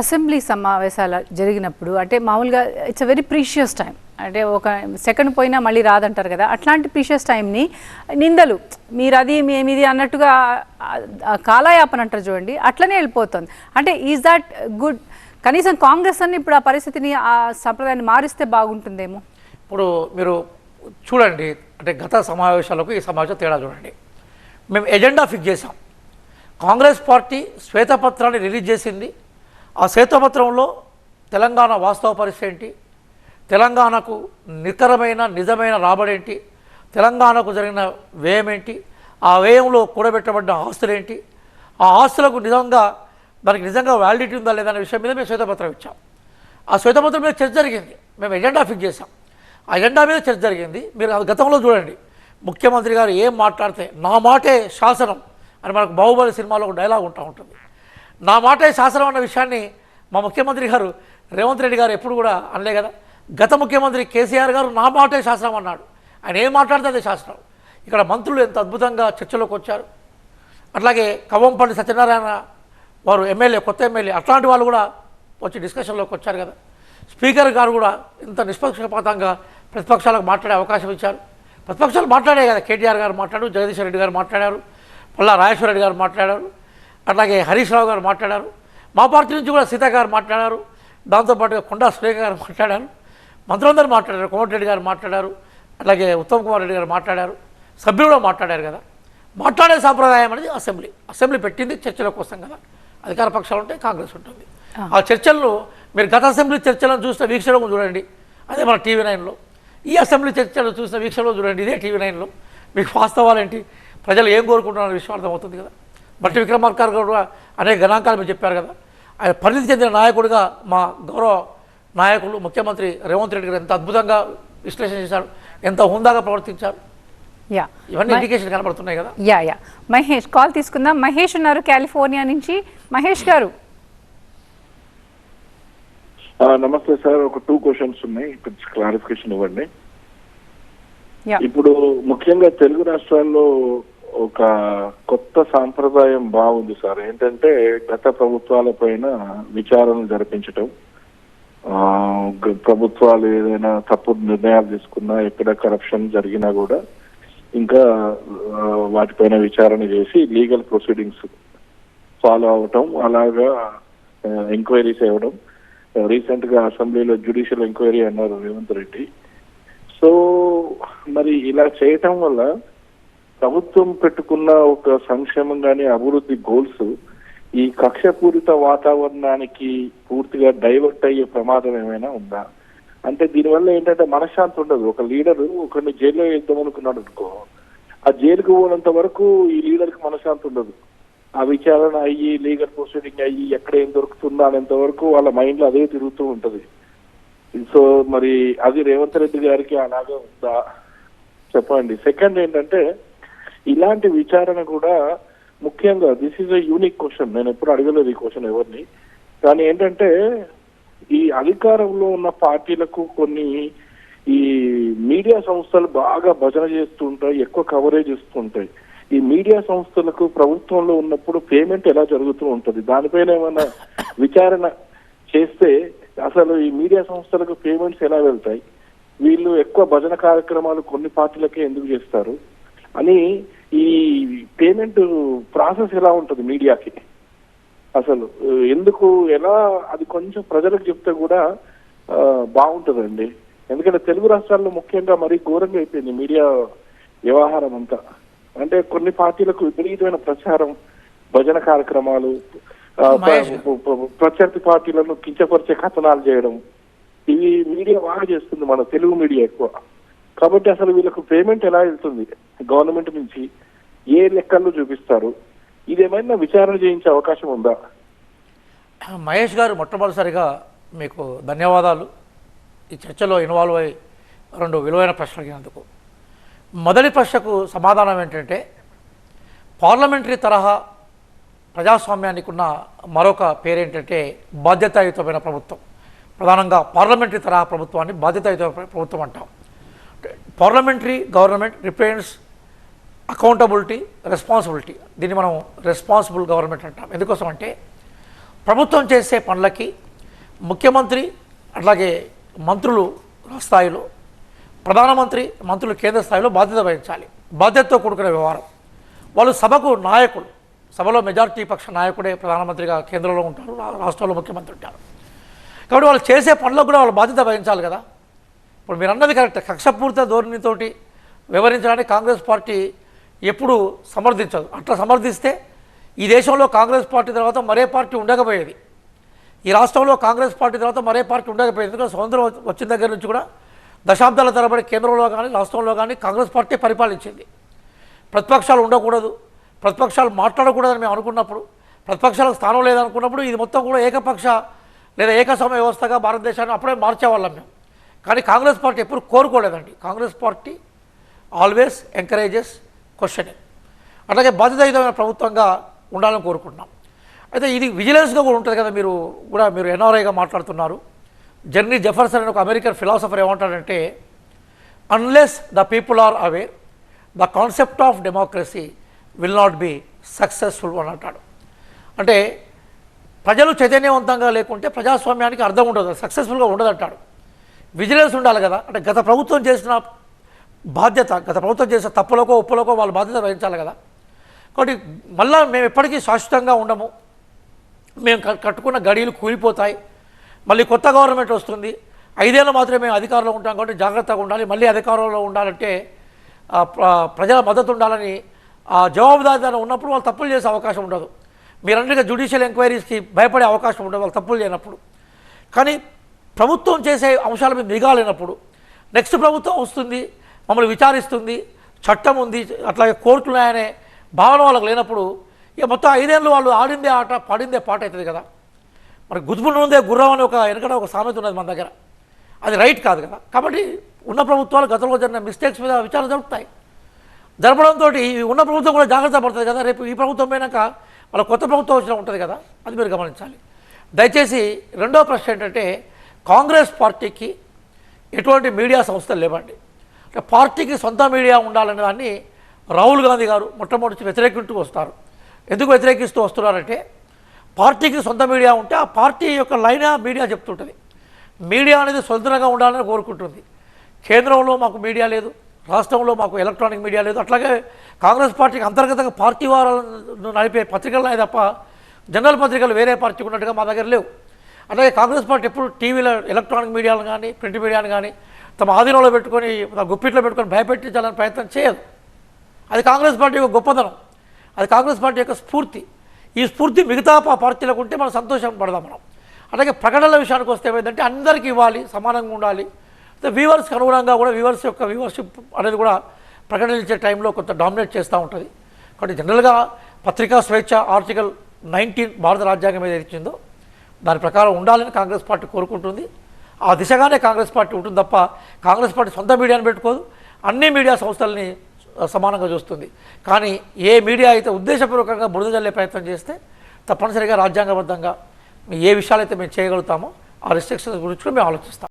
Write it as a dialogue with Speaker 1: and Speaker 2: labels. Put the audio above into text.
Speaker 1: Assembly సమావేశాలు జరిగినప్పుడు అంటే మామూలుగా it's a very precious time అంటే ఒక సెకండ్ పోయినా మళ్ళీ రాదంటారు కదా. అట్లాంటి ప్రీషియస్ టైంని నిందలు మీరు అది మేమిది అన్నట్టుగా కాలయాపన అంటారు చూడండి అట్లనే వెళ్ళిపోతుంది. అంటే ఈజ్ దాట్ గుడ్ కనీసం కాంగ్రెస్ అని ఇప్పుడు ఆ పరిస్థితిని ఆ సంప్రదాయాన్ని మారిస్తే బాగుంటుందేమో?
Speaker 2: ఇప్పుడు మీరు చూడండి అంటే గత సమావేశాలకు ఈ సమావేశం తేడా చూడండి. మేము ఎజెండా ఫిక్స్ చేసాం కాంగ్రెస్ పార్టీ శ్వేతపత్రాన్ని రిలీజ్ చేసింది. ఆ శ్వేతపత్రంలో తెలంగాణ వాస్తవ పరిస్థితి ఏంటి? తెలంగాణకు నికరమైన నిజమైన రాబడి ఏంటి తెలంగాణకు జరిగిన వ్యయం ఏంటి? ఆ వ్యయంలో కూడబెట్టబడిన ఆస్తులు ఏంటి? ఆ ఆస్తులకు నిజంగా దానికి నిజంగా వ్యాలిడిటీ ఉందా లేదా విషయం మీద మేము శ్వేతపత్రం ఇచ్చాం. ఆ శ్వేతపత్రం మీద చర్చ జరిగింది. మేము ఎజెండా ఫిక్స్ చేసాం ఆ ఎజెండా మీద చర్చ జరిగింది. మీరు గతంలో చూడండి. ముఖ్యమంత్రి గారు ఏం మాట్లాడితే నా మాటే శాసనం అని మనకు బాహుబలి సినిమాలో ఒక డైలాగ్ ఉంటా ఉంటుంది. నా మాటే శాసనం అన్న విషయాన్ని మా ముఖ్యమంత్రి గారు రేవంత్ రెడ్డి గారు ఎప్పుడు కూడా అనలే కదా. గత ముఖ్యమంత్రి కేసీఆర్ గారు నా మాటే శాసనం అన్నాడు. ఆయన ఏం మాట్లాడితే అదే శాసనం. ఇక్కడ మంత్రులు ఎంత అద్భుతంగా చర్చలోకి వచ్చారు. అట్లాగే కవ్వంపల్లి సత్యనారాయణ వారు ఎమ్మెల్యే కొత్త ఎమ్మెల్యే అట్లాంటి వాళ్ళు కూడా వచ్చి డిస్కషన్లోకి వచ్చారు కదా. స్పీకర్ గారు కూడా ఇంత నిష్పక్షపాతంగా ప్రతిపక్షాలకు మాట్లాడే అవకాశం ఇచ్చారు. ప్రతిపక్షాలు మాట్లాడే కదా. కేటీఆర్ గారు మాట్లాడారు జగదీశ్వర రెడ్డి గారు మాట్లాడారు పల్లా రాజేశ్వర రెడ్డి గారు మాట్లాడారు. అట్లాగే హరీష్ రావు గారు మాట్లాడారు. మా పార్టీ నుంచి కూడా సీత గారు మాట్లాడారు. దాంతోపాటుగా కొండా సురేఖ గారు మాట్లాడారు. మంత్రులందరూ మాట్లాడారు. కోమటిరెడ్డి గారు మాట్లాడారు. అలాగే ఉత్తమ్ కుమార్ రెడ్డి గారు మాట్లాడారు. సభ్యులు కూడా మాట్లాడారు కదా. మాట్లాడే సాంప్రదాయం అనేది అసెంబ్లీ. అసెంబ్లీ పెట్టింది చర్చల కోసం కదా. అధికార పక్షాలు ఉంటాయి కాంగ్రెస్ ఉంటుంది. ఆ. చర్చలను మీరు గత అసెంబ్లీ చర్చలను చూసిన వీక్షణం చూడండి. అదే మన టీవీ నైన్లో. ఈ అసెంబ్లీ చర్చలు చూసిన వీక్షణలో చూడండి. ఇదే టీవీ నైన్లో. మీకు వాస్తవాలేంటి? ప్రజలు ఏం కోరుకుంటున్నారో విషయం అర్థమవుతుంది కదా. బట్టి విక్రమార్క గారు కూడా అనేక గణాంకాలు మీరు చెప్పారు కదా. ఆయన పరిణితి చెందిన నాయకుడిగా మా గౌరవ నాయకులు ముఖ్యమంత్రి రేవంత్ రెడ్డి గారు ఎంత అద్భుతంగా విశ్లేషణ చేశారు ఎంత హుందాగా ప్రవర్తించారు.
Speaker 1: యా.
Speaker 2: ఇవన్నీ ఇండికేషన్ కనబడుతున్నాయి కదా.
Speaker 1: Yeah yeah. మహేష్ కాల్ తీసుకుందాం. మహేష్ ఉన్నారు కాలిఫోర్నియా నుంచి. మహేష్ గారు.
Speaker 3: నమస్తే సార్. ఒక టూ క్వశ్చన్స్ ఉన్నాయి. కొంచెం క్లారిఫికేషన్ ఇవ్వండి.
Speaker 1: యా.
Speaker 3: ఇప్పుడు ముఖ్యంగా తెలుగు రాష్ట్రాల్లో ఒక కొత్త సాంప్రదాయం బాగుంది సార్. ఏంటంటే గత ప్రభుత్వాల పైన విచారణ జరిపించటం ప్రభుత్వాలు ఏదైనా తప్పుడు నిర్ణయాలు తీసుకున్నా ఎక్కడ కరప్షన్ జరిగినా కూడా ఇంకా వాటిపైన విచారణ చేసి లీగల్ ప్రొసీడింగ్స్ ఫాలో అవటం అలాగా ఎంక్వైరీస్ ఇవ్వడం రీసెంట్గా అసెంబ్లీలో జ్యుడిషియల్ ఎంక్వైరీ అన్నారు రేవంత్ రెడ్డి. సో మరి ఇలా చేయటం వల్ల ప్రభుత్వం పెట్టుకున్న ఒక సంక్షేమం కానీ అభివృద్ధి గోల్స్ ఈ కక్షపూరిత వాతావరణానికి పూర్తిగా డైవర్ట్ అయ్యే ప్రమాదం ఏమైనా ఉందా? అంటే దీనివల్ల ఏంటంటే మనశ్శాంతి ఉండదు. ఒక లీడర్ ఒకరిని జైల్లో వేద్దాం అనుకున్నాడు అనుకో ఆ జైలుకు పోనంత వరకు ఈ లీడర్కి మనశ్శాంతి ఉండదు. ఆ విచారణ అయ్యి లీగల్ ప్రొసీడింగ్ అయ్యి ఎక్కడ ఏం దొరుకుతుందా అనేంత వరకు వాళ్ళ మైండ్లో అదే తిరుగుతూ ఉంటది. సో మరి అది రేవంత్ రెడ్డి గారికి అలాగే ఉందా? చెప్పండి. సెకండ్ ఏంటంటే ఇలాంటి విచారణ కూడా ముఖ్యంగా this is a unique question నేను ఎప్పుడు అడగలేదు ఈ క్వశ్చన్ ఎవరిని. కానీ ఏంటంటే ఈ అధికారంలో ఉన్న పార్టీలకు కొన్ని ఈ మీడియా సంస్థలు బాగా భజన చేస్తుంటాయి ఎక్కువ కవరేజ్ ఇస్తుంటాయి. ఈ మీడియా సంస్థలకు ప్రభుత్వంలో ఉన్నప్పుడు పేమెంట్ ఎలా జరుగుతూ ఉంటుంది? దానిపైన ఏమైనా విచారణ చేస్తే అసలు ఈ మీడియా సంస్థలకు పేమెంట్స్ ఎలా వెళ్తాయి? వీళ్ళు ఎక్కువ భజన కార్యక్రమాలు కొన్ని పార్టీలకే ఎందుకు చేస్తారు? అని ఈ పేమెంట్ ప్రాసెస్ ఎలా ఉంటుంది మీడియాకి? అసలు ఎందుకు ఎలా అది కొంచెం ప్రజలకు చెప్తే కూడా బాగుంటుందండి. ఎందుకంటే తెలుగు రాష్ట్రాల్లో ముఖ్యంగా మరీ ఘోరంగా అయిపోయింది మీడియా వ్యవహారం అంతా. అంటే కొన్ని పార్టీలకు విపరీతమైన ప్రచారం భజన కార్యక్రమాలు ప్రత్యర్థి పార్టీలను కించపరిచే కథనాలు చేయడం. ఇవి మీడియా బాగా చేస్తుంది మన తెలుగు మీడియా ఎక్కువ. కాబట్టి అసలు వీళ్ళకు పేమెంట్ ఎలా వెళ్తుంది? గవర్నమెంట్ నుంచి ఏ లెక్కల్లో చూపిస్తారు? ఇదేమైనా విచారణ చేయించే అవకాశం ఉందా?
Speaker 2: మహేష్ గారు మొట్టమొదటిసారిగా మీకు ధన్యవాదాలు. ఈ చర్చలో ఇన్వాల్వ్ అయ్యి రెండు విలువైన ప్రశ్నలు అడిగినందుకు. మొదటి ప్రశ్నకు సమాధానం ఏంటంటే పార్లమెంటరీ తరహా ప్రజాస్వామ్యానికి ఉన్న మరొక పేరేంటంటే బాధ్యతాయుతమైన ప్రభుత్వం. ప్రధానంగా పార్లమెంటరీ తరహా ప్రభుత్వాన్ని బాధ్యతాయుత ప్రభుత్వం అంటాం. Parliamentary government represents accountability responsibility. దీన్ని మనం రెస్పాన్సిబుల్ గవర్నమెంట్ అంటాం. ఎందుకోసం అంటే ప్రభుత్వం చేసే పనులకి ముఖ్యమంత్రి అట్లాగే మంత్రులు స్థాయిలో ప్రధానమంత్రి మంత్రులు కేంద్ర స్థాయిలో బాధ్యత వహించాలి. బాధ్యతతో కూడుకునే వ్యవహారం. వాళ్ళు సభకు నాయకులు. సభలో మెజార్టీ పక్ష నాయకుడే ప్రధానమంత్రిగా కేంద్రంలో ఉంటారు రాష్ట్రంలో ముఖ్యమంత్రి ఉంటారు. కాబట్టి వాళ్ళు చేసే పనులకు కూడా వాళ్ళు బాధ్యత వహించాలి కదా. ఇప్పుడు మీరు అన్నది కరెక్ట్. కక్షపూరిత ధోరణితోటి వివరించడానికి కాంగ్రెస్ పార్టీ ఎప్పుడు సమర్థించదు. అట్లా సమర్థిస్తే ఈ దేశంలో కాంగ్రెస్ పార్టీ తర్వాత మరే పార్టీ ఉండకపోయేది. ఈ రాష్ట్రంలో కాంగ్రెస్ పార్టీ తర్వాత మరే పార్టీ ఉండకపోయింది. ఎందుకంటే స్వతంత్రం వచ్చిన దగ్గర నుంచి కూడా దశాబ్దాల తరబడి కేంద్రంలో కానీ రాష్ట్రంలో కానీ కాంగ్రెస్ పార్టీ పరిపాలించింది. ప్రతిపక్షాలు ఉండకూడదు. ప్రతిపక్షాలు మాట్లాడకూడదని మేము అనుకున్నప్పుడు ప్రతిపక్షాలకు స్థానం లేదనుకున్నప్పుడు ఇది మొత్తం కూడా ఏకపక్ష లేదా ఏకసమయ వ్యవస్థగా భారతదేశాన్ని అప్పుడే మార్చేవాళ్ళం మేము. కానీ కాంగ్రెస్ పార్టీ ఎప్పుడు కోరుకోలేదండి. Congress party always encourages questioning అట్లాగే బాధ్యతాయుతమైన ప్రభుత్వంగా ఉండాలని కోరుకుంటున్నాం. అయితే ఇది విజిలెన్స్గా కూడా ఉంటుంది కదా మీరు కూడా మీరు ఎన్ఆర్ఐగా మాట్లాడుతున్నారు. జర్నీ జెఫర్సన్ అనే ఒక అమెరికన్ ఫిలాసఫర్ ఏమంటాడంటే unless the people are aware the concept of democracy will not be successful అని అంటాడు. అంటే ప్రజలు చైతన్యవంతంగా లేకుంటే ప్రజాస్వామ్యానికి అర్థం ఉండదు సక్సెస్ఫుల్గా ఉండదు అంటాడు విజిలెన్స్ ఉండాలి కదా. అంటే గత ప్రభుత్వం చేసిన బాధ్యత గత ప్రభుత్వం చేసిన తప్పులకో ఉప్పులకో వాళ్ళు బాధ్యత వహించాలి కదా. కాబట్టి మళ్ళీ మేము ఎప్పటికీ శాశ్వతంగా ఉండము. మేము కట్టుకున్న గడియలు కూలిపోతాయి. మళ్ళీ కొత్త గవర్నమెంట్ వస్తుంది. ఐదేళ్ళు మాత్రమే మేము అధికారంలో ఉంటాం కాబట్టి జాగ్రత్తగా ఉండాలి. మళ్ళీ అధికారంలో ఉండాలంటే ప్రజల మద్దతు ఉండాలని ఆ జవాబుదారీతనం ఉన్నప్పుడు వాళ్ళు తప్పులు చేసే అవకాశం ఉండదు. మీరందరికీ జ్యుడిషియల్ ఎంక్వైరీస్కి భయపడే అవకాశం ఉండదు. వాళ్ళు తప్పులు చేయనప్పుడు. కానీ ప్రభుత్వం చేసే అంశాల మీద నిఘా లేనప్పుడు నెక్స్ట్ ప్రభుత్వం వస్తుంది మమ్మల్ని విచారిస్తుంది చట్టం ఉంది అట్లాగే కోర్టులు ఉన్నాయనే భావన వాళ్ళకి లేనప్పుడు ఇక మొత్తం ఐదేళ్ళు వాళ్ళు ఆడిందే ఆట పాడిందే పాట అవుతుంది కదా. మరి గుద్దుపులు గుర్రం అని ఒక వెనకడ ఒక సామెత ఉన్నది మన దగ్గర. అది రైట్ కాదు కదా. కాబట్టి ఉన్న ప్రభుత్వాలు గతంలో జరిగిన మిస్టేక్స్ మీద విచారణ జరుపుతాయి. జరపడంతో ఉన్న ప్రభుత్వం కూడా జాగ్రత్త పడుతుంది కదా. రేపు ఈ ప్రభుత్వం పోయినాక వాళ్ళ కొత్త ప్రభుత్వం వచ్చినా ఉంటుంది కదా. అది మీరు గమనించాలి. దయచేసి రెండో ప్రశ్న ఏంటంటే కాంగ్రెస్ పార్టీకి ఎటువంటి మీడియా సంస్థలు లేవండి. అంటే పార్టీకి సొంత మీడియా ఉండాలనే దాన్ని రాహుల్ గాంధీ గారు మొట్టమొదటి వ్యతిరేకిస్తూ వస్తారు. ఎందుకు వ్యతిరేకిస్తూ వస్తున్నారంటే పార్టీకి సొంత మీడియా ఉంటే ఆ పార్టీ యొక్క లైన్ మీడియా చెప్తుంటుంది. మీడియా అనేది స్వతంత్రంగా ఉండాలని కోరుకుంటుంది. కేంద్రంలో మాకు మీడియా లేదు రాష్ట్రంలో మాకు ఎలక్ట్రానిక్ మీడియా లేదు. అట్లాగే కాంగ్రెస్ పార్టీకి అంతర్గతంగా పార్టీ వారాలను నడిపే పత్రికలు తప్ప జనరల్ పత్రికలు వేరే పార్టీకి ఉన్నట్టుగా మా దగ్గర లేవు. అలాగే కాంగ్రెస్ పార్టీ ఎప్పుడు టీవీలో ఎలక్ట్రానిక్ మీడియాను కానీ ప్రింట్ మీడియాను కానీ తమ ఆధీనంలో పెట్టుకొని తమ గుప్పిట్లో పెట్టుకొని భయపెట్టించాలని ప్రయత్నం చేయదు. అది కాంగ్రెస్ పార్టీ యొక్క గొప్పతనం. అది కాంగ్రెస్ పార్టీ యొక్క స్ఫూర్తి. ఈ స్ఫూర్తి మిగతా పార్టీలకు ఉంటే మనం సంతోషం పడదాం మనం. అలాగే ప్రకటనల విషయానికి వస్తే ఏమైందంటే అందరికీ ఇవ్వాలి సమానంగా ఉండాలి. వ్యూవర్స్కి అనుగుణంగా కూడా వ్యూవర్స్ యొక్క వ్యూవర్షిప్ అనేది కూడా ప్రకటనలు ఇచ్చే టైంలో కొంత డామినేట్ చేస్తూ ఉంటుంది. కాబట్టి జనరల్గా పత్రికా స్వేచ్ఛ ఆర్టికల్ నైన్టీన్ భారత రాజ్యాంగం ఏదైతే ఇచ్చిందో దాని ప్రకారం ఉండాలని కాంగ్రెస్ పార్టీ కోరుకుంటుంది. ఆ దిశగానే కాంగ్రెస్ పార్టీ ఉంటుంది తప్ప కాంగ్రెస్ పార్టీ సొంత మీడియాను పెట్టుకోదు. అన్ని మీడియా సంస్థల్ని సమానంగా చూస్తుంది. కానీ ఏ మీడియా అయితే ఉద్దేశపూర్వకంగా బురద జల్లే ప్రయత్నం చేస్తే తప్పనిసరిగా రాజ్యాంగబద్ధంగా ఏ విషయాలైతే మేము చేయగలుగుతామో ఆ రిస్ట్రిక్షన్స్ గురించి కూడా మేము ఆలోచిస్తాం.